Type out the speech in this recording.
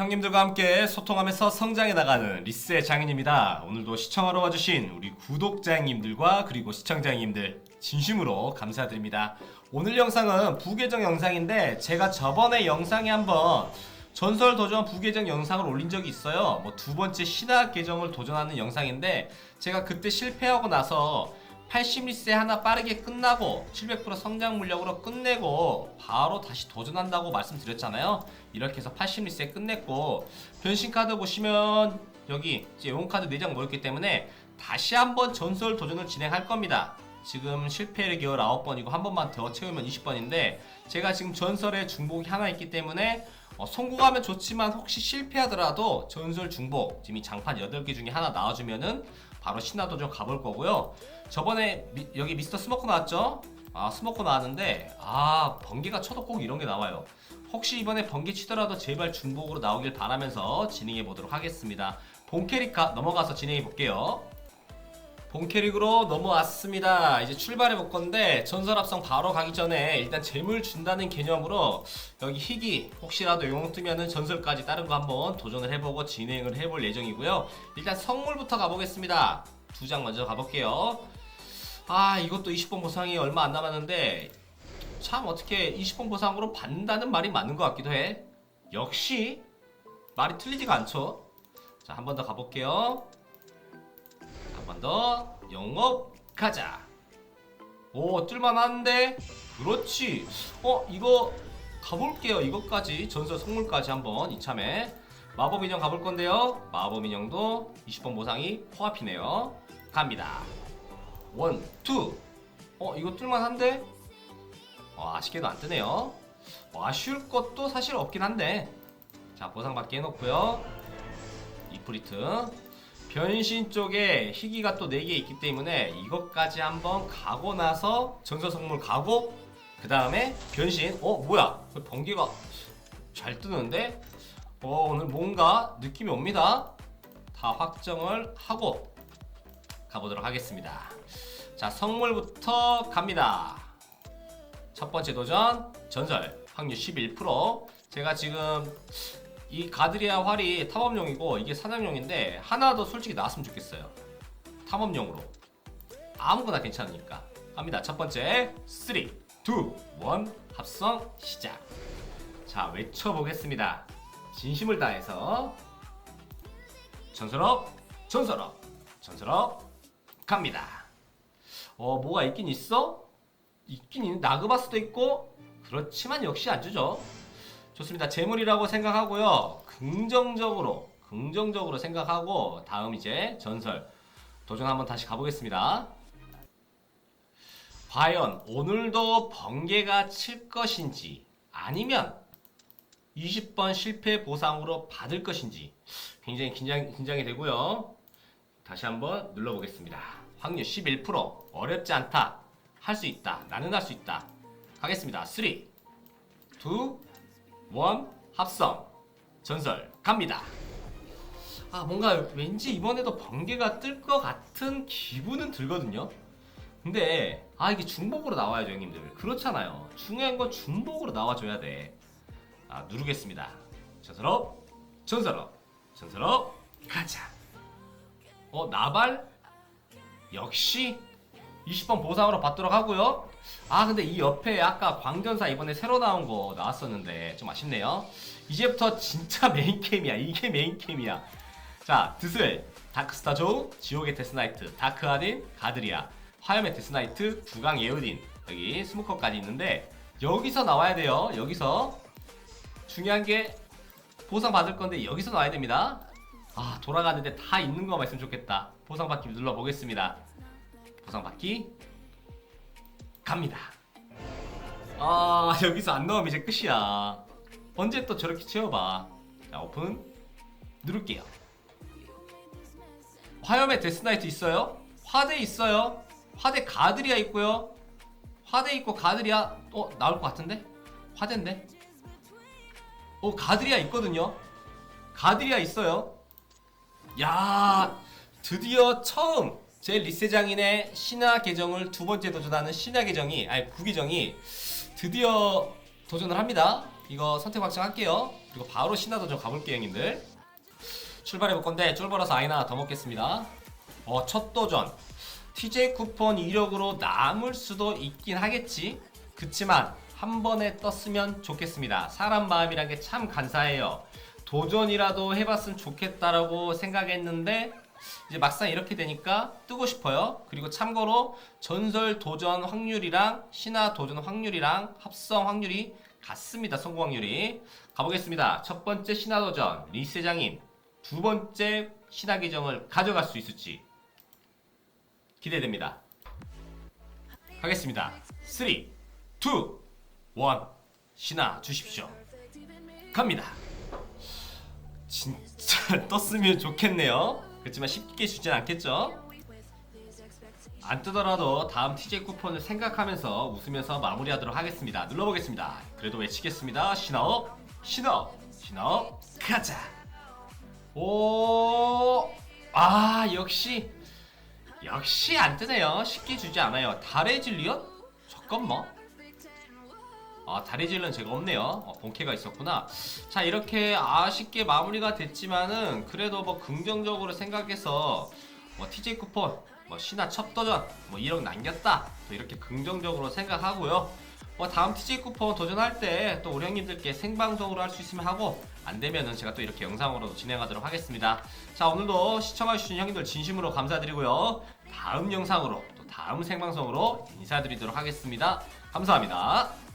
형님들과 함께 소통하면서 성장해 나가는 리스의 장인입니다. 오늘도 시청하러 와주신 우리 구독자 형님들과 그리고 시청자 형님들 진심으로 감사드립니다. 오늘 영상은 부계정 영상인데 제가 저번에 영상에 한번 전설 도전 부계정 영상을 올린 적이 있어요. 뭐 두 번째 신화 계정을 도전하는 영상인데 제가 그때 실패하고 나서 80리세 하나 빠르게 끝나고 700% 성장 물력으로 끝내고 바로 다시 도전한다고 말씀드렸잖아요. 이렇게 해서 80리세 끝냈고 변신 카드 보시면 여기 영웅 카드 4장 모였기 때문에 다시 한번 전설 도전을 진행할 겁니다. 지금 실패를 기월 9번이고 한 번만 더 채우면 20번인데 제가 지금 전설의 중복이 하나 있기 때문에 어, 성공하면 좋지만 혹시 실패하더라도 전설 중복 지금 이 장판 8개 중에 하나 나와주면은 바로 신화도전 가볼 거고요. 저번에 미- 여기 미스터 스모커 나왔죠? 아 스모커 나왔는데 아 번개가 쳐도 꼭 이런 게 나와요. 혹시 이번에 번개 치더라도 제발 중복으로 나오길 바라면서 진행해 보도록 하겠습니다. 본 캐릭 가, 넘어가서 진행해 볼게요. 본 캐릭으로 넘어왔습니다. 이제 출발해 볼 건데 전설 합성 바로 가기 전에 일단 재물 준다는 개념으로 여기 희귀 혹시라도 용 뜨면은 전설까지 다른 거 한번 도전을 해보고 진행을 해볼 예정이고요. 일단 성물부터 가보겠습니다. 두 장 먼저 가볼게요. 아 이것도 20번 보상이 얼마 안 남았는데 참 어떻게 20번 보상으로 받는다는 말이 맞는 것 같기도 해. 역시 말이 틀리지가 않죠. 자 한 번 더 가볼게요. 한번더 영업 가자. 오 뜰만한데 그렇지. 어 이거 가볼게요. 이것까지 전설 성물까지 한번 이참에 마법 인형 가볼 건데요. 마법 인형도 20번 보상이 코앞이네요. 갑니다. 원, 투. 어 이거 뜰만한데? 어, 아쉽게도 안 뜨네요. 어, 아쉬울 것도 사실 없긴 한데. 자 보상 받기 해놓고요. 이프리트. 변신 쪽에 희귀가 또 4개 있기 때문에 이것까지 한번 가고 나서 전설 성물 가고 그 다음에 변신. 어 뭐야? 번개가 잘 뜨는데? 어 오늘 뭔가 느낌이 옵니다. 다 확정을 하고 가보도록 하겠습니다. 자 성물부터 갑니다. 첫 번째 도전 전설 확률 11% 제가 지금 이 가드리아 활이 탐험용이고 이게 사냥용인데 하나 더 솔직히 나왔으면 좋겠어요. 탐험용으로 아무거나 괜찮으니까 갑니다. 첫 번째 3, 2, 1 합성 시작. 자 외쳐보겠습니다. 진심을 다해서 전설업, 전설업, 전설업 갑니다. 어 뭐가 있긴 있어? 있긴 있는 나그바스도 있고 그렇지만 역시 안 주죠. 좋습니다. 재물이라고 생각하고요. 긍정적으로, 긍정적으로 생각하고 다음 이제 전설 도전 한번 다시 가보겠습니다. 과연 오늘도 번개가 칠 것인지 아니면 20번 실패 보상으로 받을 것인지 굉장히 긴장, 긴장이 되고요. 다시 한번 눌러보겠습니다. 확률 11% 어렵지 않다. 할 수 있다. 나는 할 수 있다. 가겠습니다. 3, 2, 원 합성 전설 갑니다. 아 뭔가 왠지 이번에도 번개가 뜰 것 같은 기분은 들거든요. 근데 아 이게 중복으로 나와야죠 형님들. 그렇잖아요. 중요한 건 중복으로 나와줘야 돼. 아 누르겠습니다. 전설업 전설업 전설업 가자. 어 나발 역시 20번 보상으로 받도록 하고요. 아 근데 이 옆에 아까 광전사 이번에 새로 나온 거 나왔었는데 좀 아쉽네요. 이제부터 진짜 메인캠이야. 이게 메인캠이야. 자 드슬, 다크스타 조우, 지옥의 데스나이트, 다크아딘, 가드리아, 화염의 데스나이트, 구강 예우딘 여기 스모커까지 있는데 여기서 나와야 돼요. 여기서 중요한 게 보상 받을 건데 여기서 나와야 됩니다. 아 돌아가는데 다 있는 거만 있으면 좋겠다. 보상 받기 눌러 보겠습니다. 보상 받기 갑니다. 아 여기서 안 나오면 이제 끝이야. 언제 또 저렇게 채워봐. 자 오픈 누를게요. 화염의 데스나이트 있어요? 화대 있어요? 화대 가드리아 있고요. 화대 있고 가드리아 어 나올 것 같은데? 화대인데? 어 가드리아 있거든요. 가드리아 있어요. 야 드디어 처음 제 리세장인의 신화 계정을 두 번째 도전하는 신화 계정이 아니 구계정이 드디어 도전을 합니다. 이거 선택 확정할게요. 그리고 바로 신화 도전 가볼게요, 형님들. 출발해 볼 건데 쫄벌어서 아이나 더 먹겠습니다. 어, 첫 도전. TJ 쿠폰 이력으로 남을 수도 있긴 하겠지. 그치만 한 번에 떴으면 좋겠습니다. 사람 마음이란 게 참 간사해요. 도전이라도 해봤으면 좋겠다라고 생각했는데 이제 막상 이렇게 되니까 뜨고 싶어요. 그리고 참고로 전설 도전 확률이랑 신화 도전 확률이랑 합성 확률이 같습니다. 성공 확률이 가보겠습니다. 첫 번째 신화 도전 리세장님 두 번째 신화 계정을 가져갈 수 있을지 기대됩니다. 하겠습니다. 3, 2, 1 신화 주십시오. 갑니다. 진짜 떴으면 좋겠네요. 그렇지만 쉽게 주진 않겠죠? 안 뜨더라도 다음 TJ 쿠폰을 생각하면서 웃으면서 마무리하도록 하겠습니다. 눌러보겠습니다. 그래도 외치겠습니다. 신화업, 신화업, 신화업, 가자! 오, 아, 역시, 역시 안 뜨네요. 쉽게 주지 않아요. 달의 진리요? 잠깐만. 아, 진리는 제가 없네요. 어, 본캐가 있었구나. 자, 이렇게 아쉽게 마무리가 됐지만은, 그래도 뭐 긍정적으로 생각해서, 뭐 TJ 쿠폰, 뭐 신화 첫 도전, 뭐 1억 남겼다. 또 이렇게 긍정적으로 생각하고요. 뭐 다음 TJ 쿠폰 도전할 때 또 우리 형님들께 생방송으로 할 수 있으면 하고 안 되면은 제가 또 이렇게 영상으로 진행하도록 하겠습니다. 자 오늘도 시청해주신 형님들 진심으로 감사드리고요. 다음 영상으로 또 다음 생방송으로 인사드리도록 하겠습니다. 감사합니다.